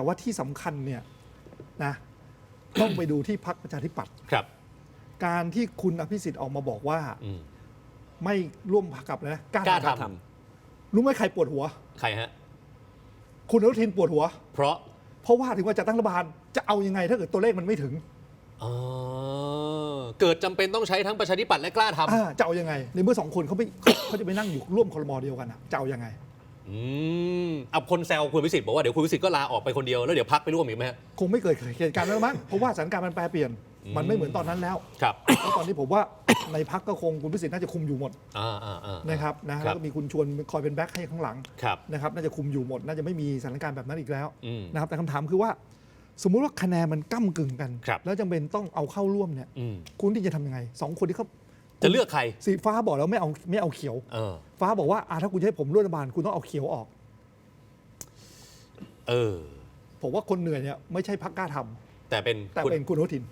แต่ว่าที่สำคัญเนี่ยนะต้องไปดูที่พักประชาธิปัตย์ครับการที่คุณอภิสิทธิ์ออกมาบอกว่า อืมไม่ร่วมพักกับอะไรนะกล้ากล้าททำรู้ไหมใครปวดหัวำใครฮะ คุณอนุทินปวดหัว เพราะเพราะว่าถึงว่าจะตั้งรัฐบาลจะเอายังไงถ้าเกิดตัวเลขมันไม่ถึงอ๋อเกิดจำเป็นต้องใช้ทั้งประชาธิปัตย์และกล้าทอ่าจะเอายังไง ในเมื่อสองคนเขาไม่ เขาเขาจะไปนั่งอยู่ร่วมคอรมอเดียวกันอะจะเอายังไงำ อืมเอาคนแซวคุณวิสิทธิ์บอกว่าเดี๋ยวคุณวิสิทธิ์ก็ลาออกไปคนเดียวแล้วเดี๋ยวพักไปร่วมอีกไหมฮะ คงไม่เกิดเหตุการณ์นั้นมั้งเพราะว่าสถานการณ์มันแปรเปลี่ยน มันไม่เหมือนตอนนั้นแล้วครับ แล้วตอนนี้ผมว่าในพักก็คงคุณพิสิทธิ์น่าจะคุมอยู่หมดอ่าอ่าอ่านะครับนะครัแล้บวก็มีคุณชวนคอยเป็นแบ็คให้ข้างหลังครับ นะครับน่าจะคุมอยู่หมด น่าจะไม่มีสถานการณ์แบบนั้นอีกแล้วอืม นะครับแต่คำถามคือว่า สมมุติว่าคะแนนมันก้ากึ่งกัน ครับ แล้วจำเป็นต้องเอาเข้าร่วมเนี่ย อืม คุณที่จะทำยังไงสองคนที่เขา จะเลือกใคร สีฟ้าบอกแล้วไม่เอาไม่เอาเขียว เออ ฟ้าบอกว่าอ่าถ้าคุณจะให้ผมร่วมรัฐบาลคุณต้องเอาเขียวออก เออ ผมว่าคนเหนื่อยเนี่ยไม่ใช่พักกล้าทำแต่เป็นแต่คุณเป็นคุณอนุทิน